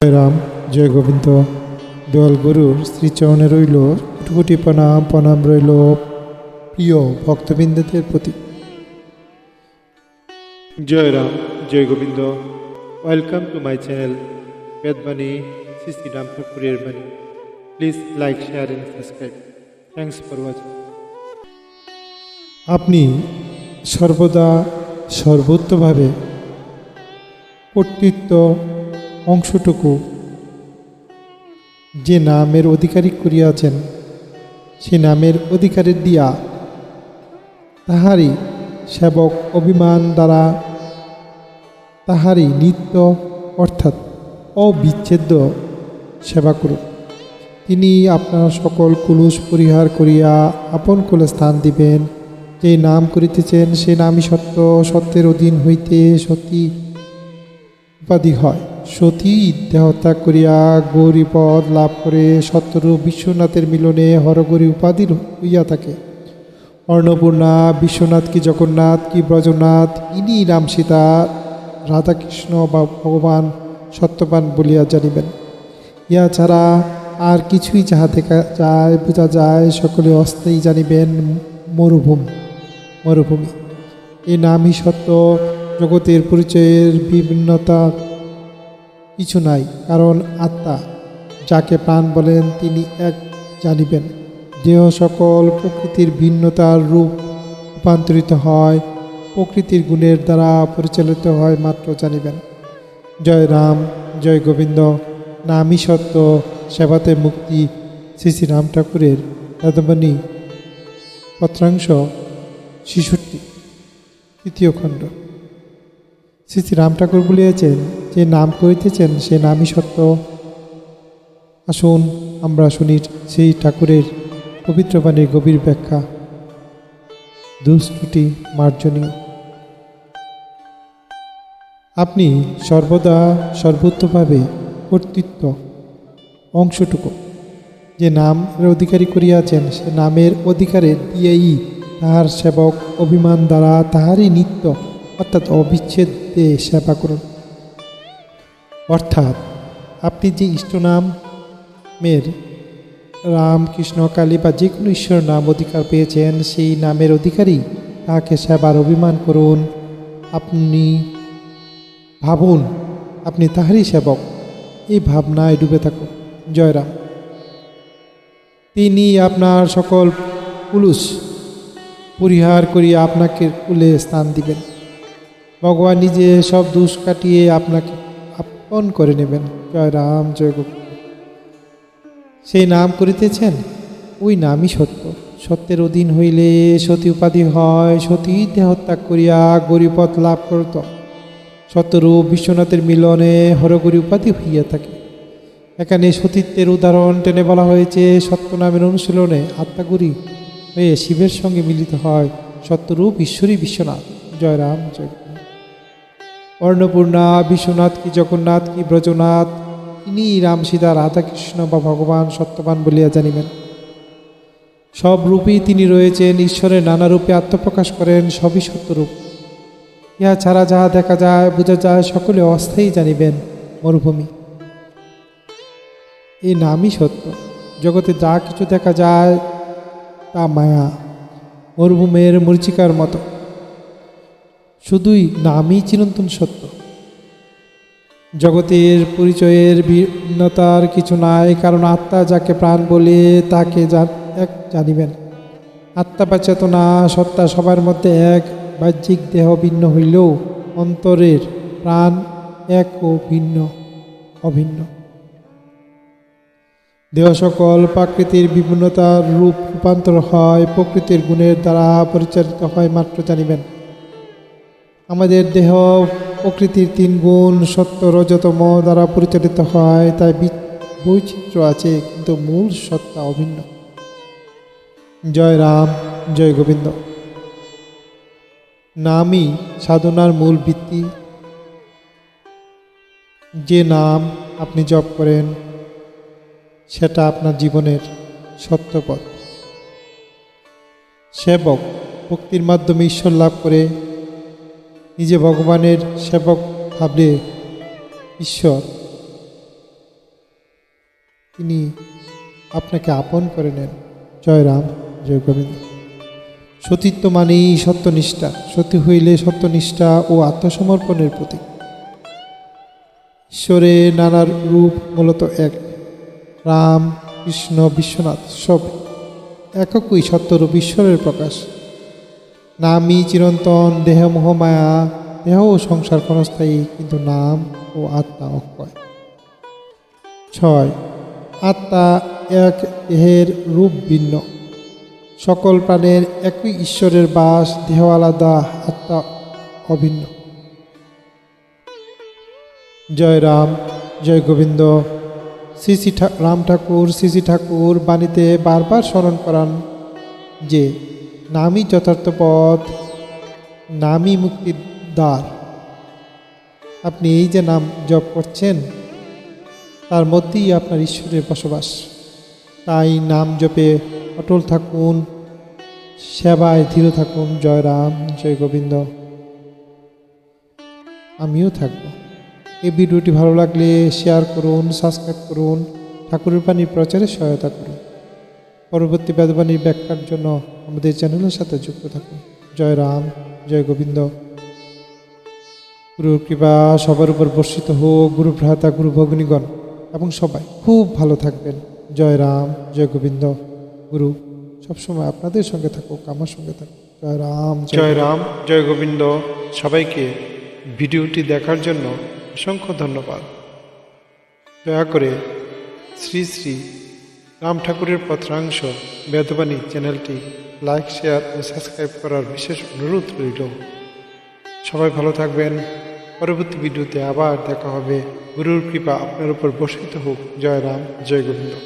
জয় রাম জয় গোবিন্দ দোয়াল গরুর শ্রীচরণে রইল কোটি কোটি প্রণাম প্রণাম রইল। প্রিয় ভক্তবৃন্দদের প্রতি। জয় রাম জয় Gobinda welcome to my channel Bedbani Shri Shri Ram ঠাকুরের বাণী please like share and subscribe thanks for watching আপনি সর্বদা সর্বোত্তভাবে কর্তৃত্ব অংশটুকু। যে নামের অধিকারী করিয়াছেন, সে নামের অধিকারের দিয়া তাহারই সেবক অভিমান দ্বারা তাহারই নিত্য অর্থাৎ অবিচ্ছেদ্য সেবা করুন তিনি আপনার সকল কুলুষ পরিহার করিয়া আপন কুলে স্থান দিবেন। যে নাম করিতেছেন, সে নামই সত্য। সত্যের অধীন হইতে সতী উপাধি হয়। সতী দেহত্যাগ করিয়া গৌরীপদ লাভ করে সত্যরূপ বিশ্বনাথের মিলনে হরগৌরী উপাধি হইয়া থাকে। অন্নপূর্ণা বিশ্বনাথ কি জগন্নাথ, কি ব্রজনাথ, ইনি রাম সীতা, রাধাকৃষ্ণ বা ভগবান সত্যবান বলিয়া জানিবেন। ইহা ছাড়া আর কিছুই যাহা দেখা যায়, বোঝা যায়, সকলে অস্থায়ী জানিবেন মরুভূমি মরুভূমি। এই নামই সত্য, জগতের পরিচয়ের বিভিন্নতা কিছু নাই, কারণ আত্মা, যাকে প্রাণ বলেন তিনি এক, জানিবেন। দেহ সকল প্রকৃতির ভিন্নতার রূপ রূপান্তরিত হয়, প্রকৃতির গুণের দ্বারা পরিচালিত হয় মাত্র জানিবেন। জয় রাম, জয় গোবিন্দ, নামই সত্য, সেবাতে মুক্তি শ্রী শ্রী রাম ঠাকুরের দাদবাণী পত্রাংশ শিশুটি তৃতীয় খণ্ড। শ্রী রাম ঠাকুর বলিয়াছেন, যে নাম করিতেছেন, সে নামই সত্য। আসুন, আমরা শুনি সেই ঠাকুরের পবিত্র বাণীর গভীর ব্যাখ্যা। দুষ্টি মার্জনীয় আপনি সর্বদা সর্বোত্তভাবে কর্তৃত্ব, অংশটুকু। যে নামের অধিকারী করিয়াছেন, সে নামের অধিকারে দিয়েই তাহার সেবক, অভিমান দ্বারা তাহারই নিত্য অর্থাৎ অবিচ্ছেদে সেবা করুন। অর্থাৎ আপনি যে ইষ্টনামের রাম কৃষ্ণ কালী বা যে কোনো ঈশ্বর নাম অধিকার পেয়েছেন, সেই নামের অধিকারী তাহাকে সেবার অভিমান করুন। আপনি ভাবুন, আপনি তাহারই সেবক। এই ভাবনায় ডুবে থাকুন। জয়রাম তিনি আপনার সকল পুলুষ পরিহার করিয়া আপনাকে কুলে স্থান দিবেন। ভগবান নিজে সব দুষ কাটিয়ে আপনাকে আপন করে নেবেন। জয় রাম, জয় গোবিন্দ। সেই নাম করিতেছেন, ওই নামই সত্য। সত্যের অধীন হইলে সতী উপাধি হয়, সতী দেহত্যাগ করিয়া গরিপথ লাভ করত। সত্যরূপ বিশ্বনাথের মিলনে হরগরি উপাধি হইয়া থাকে। এখানে সতীত্বের উদাহরণ টেনে বলা হয়েছে সত্য নামের অনুশীলনে আত্মাগুরি হয়ে শিবের সঙ্গে মিলিত হয় সত্যরূপ ঈশ্বরী বিশ্বনাথ। জয় রাম, জয়। অন্নপূর্ণা বিশ্বনাথ কি জগন্নাথ কি ব্রজনাথ, ইনি রাম সীতা রাধাকৃষ্ণ বা ভগবান সত্যবান বলিয়া জানিবেন। সব রূপেই তিনি রয়েছেন, ঈশ্বরের নানা রূপে আত্মপ্রকাশ করেন, সবই সত্যরূপ। ইহা ছাড়া যাহা দেখা যায়, বোঝা যায়, সকলে অস্থায়ী জানিবেন, মরুভূমি। এই নামই সত্য। জগতে যা কিছু দেখা যায়, তা মায়া। মরুভূমের মরিচিকার মতো। শুধুই নামই চিরন্তন সত্য। জগতের পরিচয়ের ভিন্নতার কিছু নাই, কারণ আত্মা যাকে প্রাণ বলে তাকে এক জানিবেন। আত্মা বা চেতনা, সত্তা সবার মধ্যে এক, বাহ্যিক দেহ ভিন্ন হইলেও অন্তরের প্রাণ এক ও ভিন্ন, অভিন্ন। দেহ সকল প্রাকৃতির বিভিন্নতার রূপ রূপান্তর হয়, প্রকৃতির গুণের দ্বারা পরিচালিত হয়, মাত্র জানিবেন। আমাদের দেহ প্রকৃতির তিন গুণ সত্য রজতম দ্বারা পরিচালিত হয়, তাই বৈচিত্র্য আছে, কিন্তু মূল সত্তা অভিন্ন। জয় রাম, জয় গোবিন্দ। নামই সাধনার মূল ভিত্তি। যে নাম আপনি জপ করেন, সেটা আপনার জীবনের সত্যপথ। সেবক, ভক্তির মাধ্যমে ঈশ্বর লাভ করে নিজে ভগবানের সেবক, ভাবলে ঈশ্বর। তিনি আপনাকে আপন করে নেন। জয় রাম, জয় গোবিন্দ। সতীত্ব মানেই সত্যনিষ্ঠা। সতী হইলে সত্যনিষ্ঠা ও আত্মসমর্পণের প্রতীক। ঈশ্বরের নানার রূপ মূলত এক। রাম, কৃষ্ণ, বিশ্বনাথ সব এককই সত্যরূপ ঈশ্বরের প্রকাশ। নামই চিরন্তন দেহ মোহমায়া, দেহ ও সংসার ক্ষণস্থায়ী, কিন্তু নাম ও আত্মা অক্ষয়। ছয়, আত্মা এক দেহের রূপ ভিন্ন। সকল প্রাণের একই ঈশ্বরের বাস, দেহ আলাদা, আত্মা অভিন্ন। জয় রাম, জয় গোবিন্দ। শ্রী শ্রী রাম ঠাকুর, শ্রী শ্রী ঠাকুর বাণীতে বারবার স্মরণ করান যে নামই যথার্থ পথ, নামই মুক্তির দ্বার। আপনি এই যে নাম জপ করছেন, তার মধ্যেই আপনার ঈশ্বরের বসবাস। তাই নাম জপে অটল থাকুন, সেবায় ধীর থাকুন। জয় রাম, জয় গোবিন্দ। আমিও থাকব। এই ভিডিওটি ভালো লাগলে শেয়ার করুন, সাবস্ক্রাইব করুন। ঠাকুরের বাণীর প্রচারে সহায়তা করুন। পরবর্তী বেদবাণীর ব্যাখ্যার জন্য আমাদের চ্যানেলের সাথে যুক্ত থাকুন। জয় রাম জয় গোবিন্দ। গুরুর কৃপা সবার উপর বর্ষিত হোক গুরু ভ্রাতা গুরু ভগ্নীগণ এবং সবাই খুব ভালো থাকবেন। জয় রাম জয় গোবিন্দ। গুরু সবসময় আপনাদের সঙ্গে থাকুক আমার সঙ্গে থাকুক। জয় রাম জয় রাম জয় গোবিন্দ। সবাইকে ভিডিওটি দেখার জন্য অসংখ্য ধন্যবাদ। দয়া করে শ্রী শ্রী রাম ঠাকুরের পত্রাংশ বেদবাণী চ্যানেলটি লাইক শেয়ার ও সাবস্ক্রাইব করার বিশেষ অনুরোধ রইল। সবাই ভালো থাকবেন। পরবর্তী ভিডিওতে আবার দেখা হবে। গুরুর কৃপা আপনার উপর বর্ষিত হোক। জয় রাম, জয় গোবিন্দ।